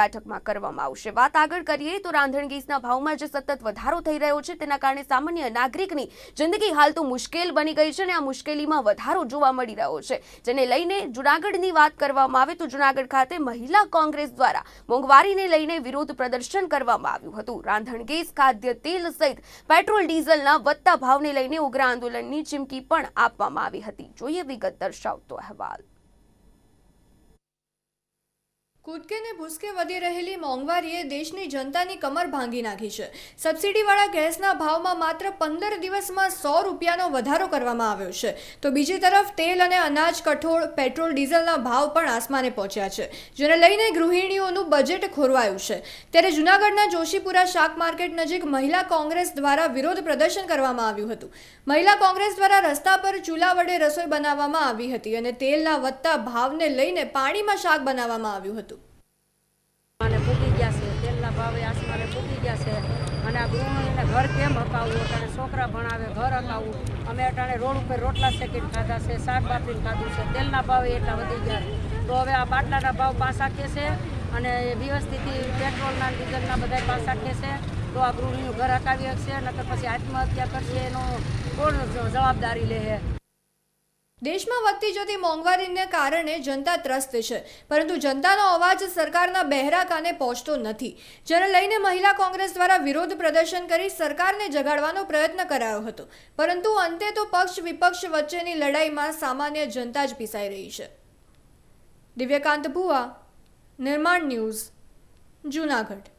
બેઠકમાં કરવામાં આવશે. વાત આગળ કરીએ તો રાંધણ ગેસના ભાવમાં જે સતત વધારો થઈ રહ્યો છે, તેના કારણે સામાન્ય નાગરિકની જિંદગી હાલ તો મુશ્કેલ બની ગઈ છે અને આ મુશ્કેલીમાં વધારો જોવા મળી રહ્યો છે. જેને લઈને જુનાગઢની વાત કરવામાં આવે તો જુનાગઢ ખાતે મહિલા કોંગ્રેસ દ્વારા મોંઘવારીને લઈને વિરોધ પ્રદર્શન કરવામાં આવ્યું હતું. રાંધણ ગેસ, ખાદ્ય, તેલ સહિત પેટ્રોલ, ડીઝલના વધતા ભાવને લઈને ઉગ્ર આંદોલનની ચીમકી પણ આપવામાં આવી હતી. જોઈએ વિગત દર્શાવતો અહેવાલ. કૂદકે ને ભૂસકે વધી રહેલી મોંઘવારીએ દેશની જનતાની કમર ભાંગી નાખી છે. સબસિડીવાળા ગેસના ભાવમાં માત્ર પંદર દિવસમાં સો રૂપિયાનો વધારો કરવામાં આવ્યો છે. તો બીજી તરફ તેલ અને અનાજ, કઠોળ, પેટ્રોલ, ડીઝલના ભાવ પણ આસમાને પહોંચ્યા છે, જેને લઈને ગૃહિણીઓનું બજેટ ખોરવાયું છે. ત્યારે જૂનાગઢના જોશીપુરા શાક માર્કેટ નજીક મહિલા કોંગ્રેસ દ્વારા વિરોધ પ્રદર્શન કરવામાં આવ્યું હતું. મહિલા કોંગ્રેસ દ્વારા રસ્તા પર ચૂલા વડે રસોઈ બનાવવામાં આવી હતી અને તેલના વધતા ભાવને લઈને પાણીમાં શાક બનાવવામાં આવ્યું હતું. આસમાને ગયા છે. અને આ ગૃહિણીને ઘર કેમ હકાવવું અટાણે છોકરા ભણાવે, ઘર હકાવવું અમે અટાણે રોડ ઉપર રોટલા શેકીને ખાધા છે, શાક બાફીને ખાધું છે. તેલના ભાવ એટલા વધી ગયા તો હવે આ બાટલાના ભાવ પાસા કે છે અને વ્યવસ્થિતથી પેટ્રોલના ડીઝલના બધા પાસા કે છે. તો આ ગૃહિણીનું ઘર હકાવી શકશે, નકર પછી આત્મહત્યા કરશે એનો કોણ જવાબદારી લે દેશમાં વધતી જતી મોંઘવારીને કારણે જનતા ત્રસ્ત છે, પરંતુ જનતાનો અવાજ સરકારના બહેરા કાને પહોંચતો નથી. જેને લઈને મહિલા કોંગ્રેસ દ્વારા વિરોધ પ્રદર્શન કરી સરકારને જગાડવાનો પ્રયત્ન કરાયો હતો. પરંતુ અંતે તો પક્ષ વિપક્ષ વચ્ચેની લડાઈમાં સામાન્ય જનતા જ પીસાઈ રહી છે. દિવ્યકાંત ભુવા, નિર્માણ ન્યૂઝ, જૂનાગઢ.